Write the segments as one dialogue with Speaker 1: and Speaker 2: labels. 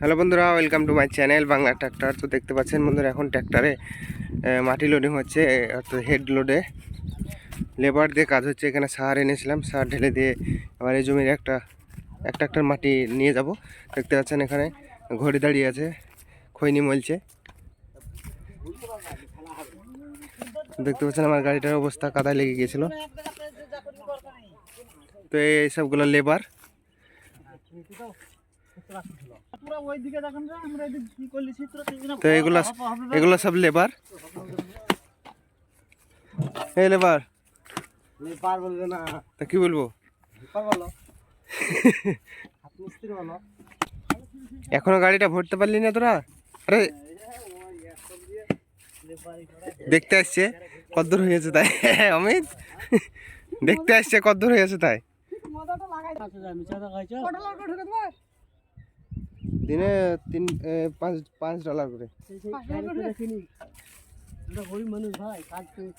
Speaker 1: Hello বন্ধুরা welcome to my channel Bangla tractor তো দেখতে পাচ্ছেন বন্ধুরা, এখন ট্র্যাক্টরে মাটি লোডিং হচ্ছে অর্থাৎ হেড লোডে লেবার দিয়ে কাজ হচ্ছে, এখানে সার এনেছিলাম, সার ঢেলে দিয়ে আবার এই জমির একটা একটা একটা মাটি নিয়ে যাব। দেখতে পাচ্ছেন এখানে ঘড়ি দাঁড়িয়ে আছে, খৈনি মলছে। দেখতে পাচ্ছেন আমার গাড়িটার অবস্থা কাদায় লেগে গিয়েছিল। তো এই সবগুলো লেবার তো এগুলো এগুলো সব লেবার? এই লেবার।
Speaker 2: পার বলবে না
Speaker 1: তা কি বলব?
Speaker 2: পার বলো আপনি মিস্ত্রি বলো
Speaker 1: এখনও গাড়িটা ভরতে পারলি না তোরা? আরে দেখতে আসছে কদ্দূর হয়েছে তাই। অমিত দেখতে আসছে কদ্দূর হয়েছে তাই। দিনে তিন পাঁচ পাঁচ ডলার করে।
Speaker 2: গরিব মানুষ ভাই কাজ করে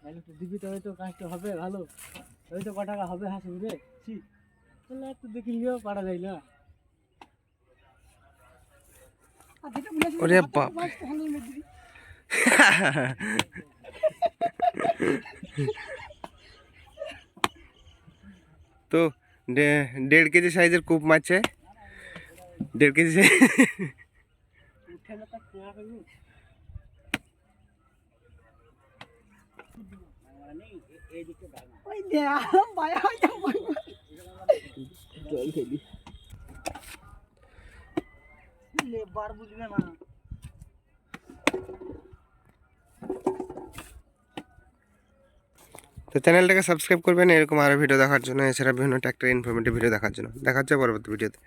Speaker 2: তাহলে তো দিবি তো হয়তো কাজটা হবে ভালো। হয়তো ক টাকা হবে হাসি রে? ছি। তাহলে একটু দেখি নিয়েও পারা যায় না।
Speaker 1: ওরে বাপ তো দেড় কেজি সাইজের কূপ মারছে। দেড় কেজি
Speaker 2: লেবার বুঝবে না।
Speaker 1: তো চ্যানেলটাকে সাবস্ক্রাইব করবেন এরকম আরও ভিডিও দেখার জন্য। এছাড়া বিভিন্ন ট্র্যাক্টর ইনফরমেটিভ ভিডিও দেখার জন্য। দেখা হচ্ছে পরবর্তী ভিডিওতে